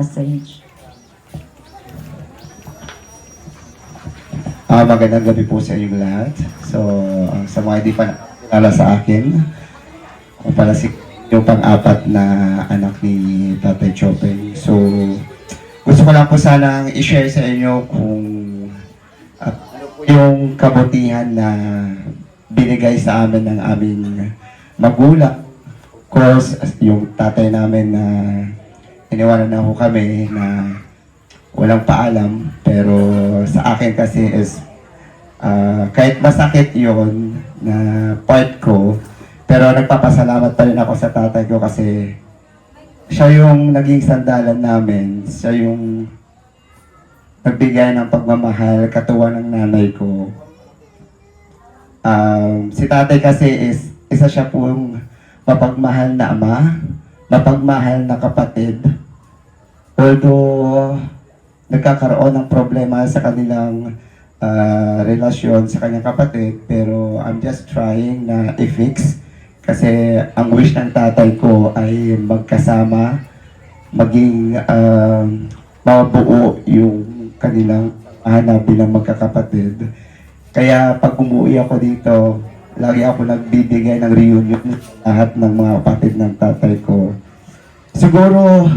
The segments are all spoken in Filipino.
message. Ah, magandang gabi po sa inyong lahat. So, ah, sa mga hindi pa nakilala sa akin, ako pala si yung pang-apat na anak ni Tatay Chopin. So, gusto ko lang po sanang i-share sa inyo kung ah, ano po yung kabutihan na binigay sa amin ng aming magulang. Of course, yung tatay namin na iniwanan na ho kami na walang paalam pero sa akin kasi is ah, kahit masakit yon na part ko pero nagpapasalamat pa rin ako sa tatay ko kasi siya yung naging sandalan namin. Siya yung nagbigay ng pagmamahal katuwa ng nanay ko. Um, si tatay kasi is isa siya pong mapagmahal na ama mapagmahal na kapatid. Although nagkakaroon ng problema sa kanilang ah, relasyon sa kanyang kapatid pero I'm just trying na i-fix kasi ang wish ng tatay ko ay magkasama maging um, mabuo yung kanilang hanap bilang magkakapatid. Kaya pag umuwi ako dito lagi ako nagbibigay ng reunion lahat ng mga kapatid ng tatay ko siguro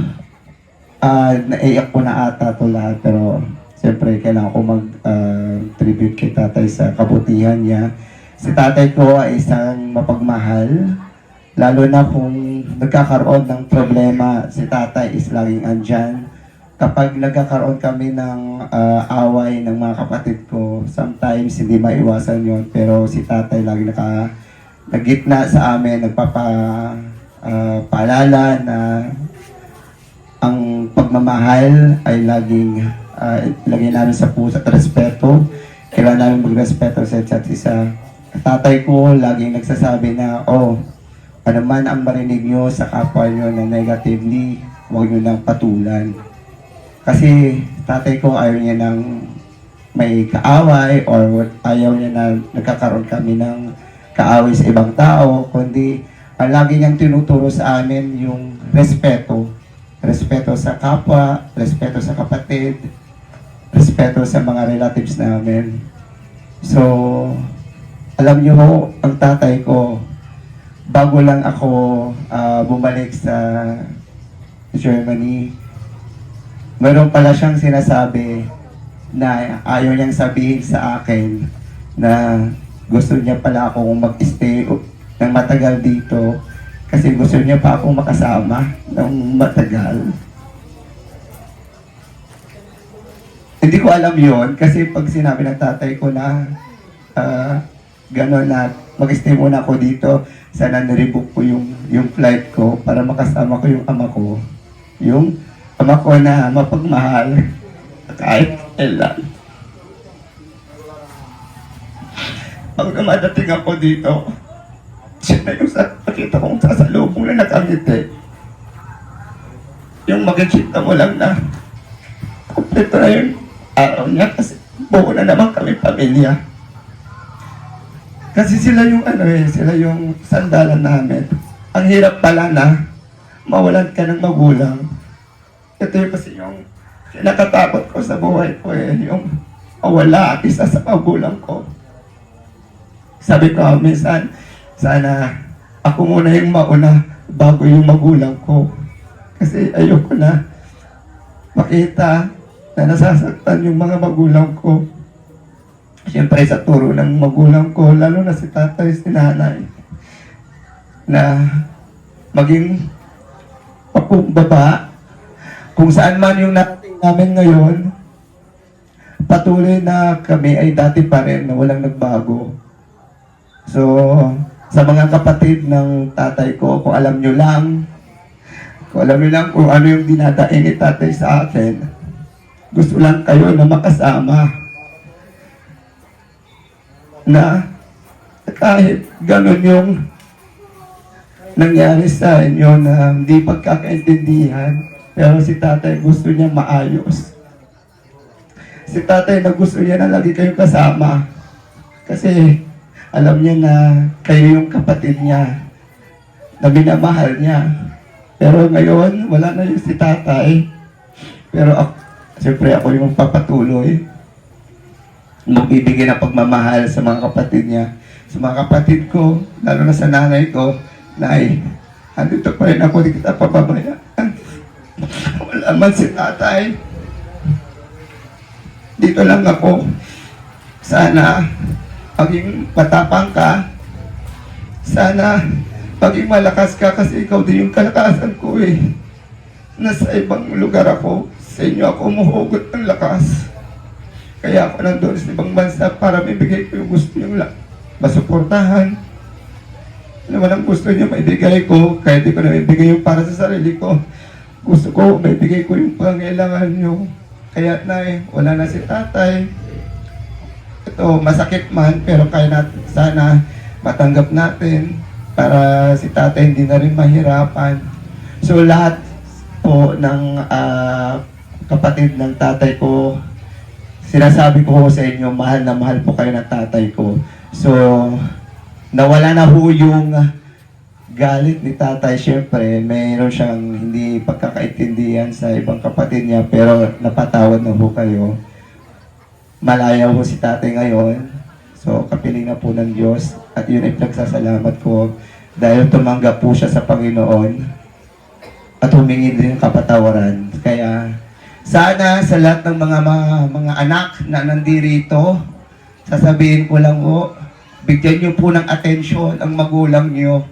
Ah, naiyak ko na ata to lahat pero siyempre kailangan ko mag-tribute kay tatay sa kabutihan niya. Si tatay ko ay isang mapagmahal, lalo na kung nagkakaroon ng problema, si tatay is laging andyan. Kapag nagkakaroon kami ng ah, away ng mga kapatid ko, sometimes hindi maiwasan yon pero si tatay lagi naka nagitna sa amin, nagpapa ah, paalala na ang pagmamahal ay laging uh, lagyan namin sa puso at respeto. Kailangan namin magrespeto sa isa't isa. Tatay ko laging nagsasabi na, oh, ano man ang marinig nyo sa kapwa nyo na negatively, huwag nyo nang patulan. Kasi tatay ko ayaw niya ng may kaaway or ayaw niya na nagkakaroon kami ng kaaway sa ibang tao, kundi ang lagi niyang tinuturo sa amin yung respeto respeto sa kapwa, respeto sa kapatid, respeto sa mga relatives namin. So, alam niyo ho, ang tatay ko, bago lang ako ah, bumalik sa Germany, meron pala siyang sinasabi na ayaw niyang sabihin sa akin na gusto niya pala akong mag-stay ng matagal dito kasi gusto niya pa akong makasama ng matagal. Hindi ko alam yon kasi pag sinabi ng tatay ko na ah, gano'n na mag-stay muna ako dito, sana nirebook ko yung, yung flight ko para makasama ko yung ama ko. Yung ama ko na mapagmahal kahit kailan. Pag dumadating ako dito, siya na yung nakita kong sasalubong na nakangiti. Yung makikita mo lang na kompleto na yung araw niya kasi buo na naman kami pamilya. Kasi sila yung ano eh, sila yung sandalan namin. Ang hirap pala na mawalan ka ng magulang. Ito yung kasi yung kinakatakot ko sa buhay ko eh, yung mawala isa sa magulang ko. Sabi ko, minsan, sana ako muna yung mauna bago yung magulang ko. Kasi ayoko na makita na nasasaktan yung mga magulang ko. Siyempre sa turo ng magulang ko, lalo na si tatay, si nanay, na maging papumbaba kung saan man yung narating namin ngayon, patuloy na kami ay dati pa rin na walang nagbago. So, sa mga kapatid ng tatay ko, kung alam nyo lang, kung alam nyo lang kung ano yung dinadaing ni tatay sa akin, gusto lang kayo na makasama. Na kahit ganun yung nangyari sa inyo na hindi pagkakaintindihan, pero si tatay gusto niya maayos. Si tatay na gusto niya na lagi kayo kasama. Kasi alam niya na kayo yung kapatid niya na minamahal niya. Pero ngayon, wala na yung si tatay. Pero ako, siyempre ako yung papatuloy. Magbibigay ng pagmamahal sa mga kapatid niya. Sa mga kapatid ko, lalo na sa nanay ko, Nay, andito pa rin ako, di kita pababayaan. Wala man si tatay. Dito lang ako. Sana, maging matapang ka. Sana, maging malakas ka kasi ikaw din yung kalakasan ko eh. Nasa ibang lugar ako. Sa inyo ako umuhugot ng lakas. Kaya ako nandun sa ibang bansa para bibigay ko yung gusto la- masuportahan. Ano man ang gusto niyo maibigay ko, kahit di ko na maibigay yung para sa sarili ko. Gusto ko, maibigay ko yung pangailangan niyo. Kaya na wala na si tatay. Ito, masakit man, pero kaya natin, sana matanggap natin para si tatay hindi na rin mahirapan. So lahat po ng ah, kapatid ng tatay ko, sinasabi ko sa inyo, mahal na mahal po kayo ng tatay ko. So, nawala na ho yung galit ni tatay. Siyempre, mayroon siyang hindi pagkakaintindihan sa ibang kapatid niya, pero napatawad na ho kayo. Malaya ho si tatay ngayon. So, kapiling na po ng Diyos. At yun ay pinagsasalamat ko dahil tumanggap po siya sa Panginoon at humingi din ng kapatawaran. Kaya, sana sa lahat ng mga, mga, mga anak na nandirito, sasabihin ko lang po, bigyan niyo po ng atensyon ang magulang niyo.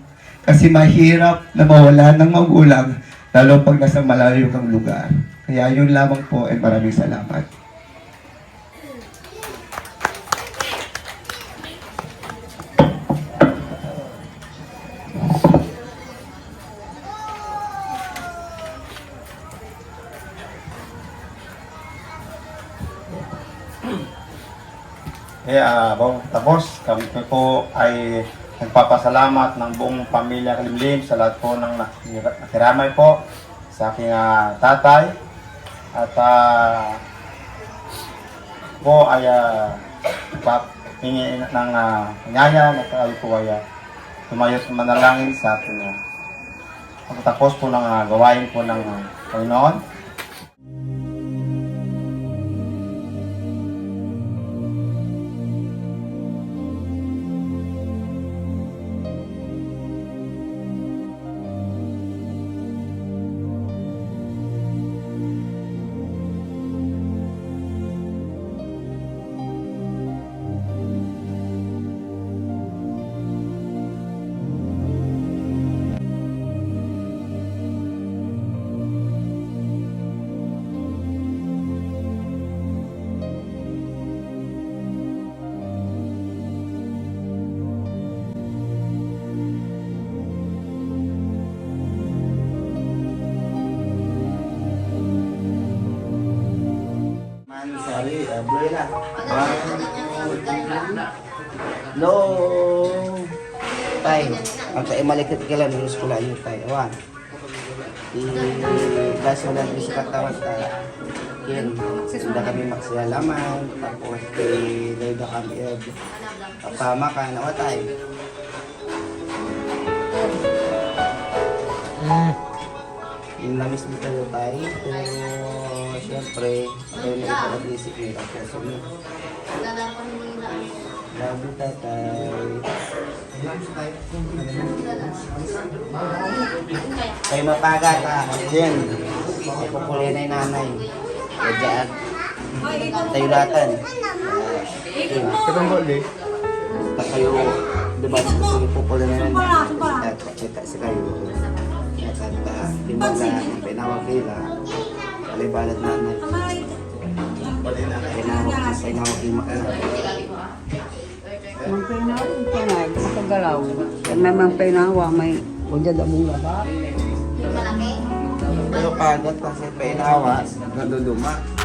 Kasi mahirap na mawala ng magulang, lalo pag nasa malayo kang lugar. Kaya yun lamang po, at maraming salamat. Kaya uh, tapos kami po ay nagpapasalamat ng buong pamilya Kalimlim sa lahat po ng nakira- nakiramay po sa aking ah, tatay at ah, po ay uh, hingi ng uh, nyaya na tayo po ay ah, tumayo manalangin sa ating uh, pagtatapos po ng ah, gawain po ng ah, Panginoon. Ang tayo malikit ka lang ng skula niyo tay. Awan. I-bless mo lang sa katawan ta. Kin, hindi kami magsalaman. Tapos, i-lay na kami ed. Papamakan. Awa tay. Yung lamis mo tayo tayo. Pero, syempre, tayo na ipag-isip nila. Kasi, love you, tatay. Kayo mapaga ta. Yan. Ipupuli na yung nanay. Kaya tayo latan. Kitang bali. Ta kayo, diba sa ipupuli na yung nanay. At pakita si kayo. At uh, timbang na pinawag nila. Palibalat nanay. Pinawag, pinawag yung makalala. Mang pinawa, panay, makagalaw. Pag namang pinawa, may udyad among laba. Pero kagat kasi pinawa, naduduma.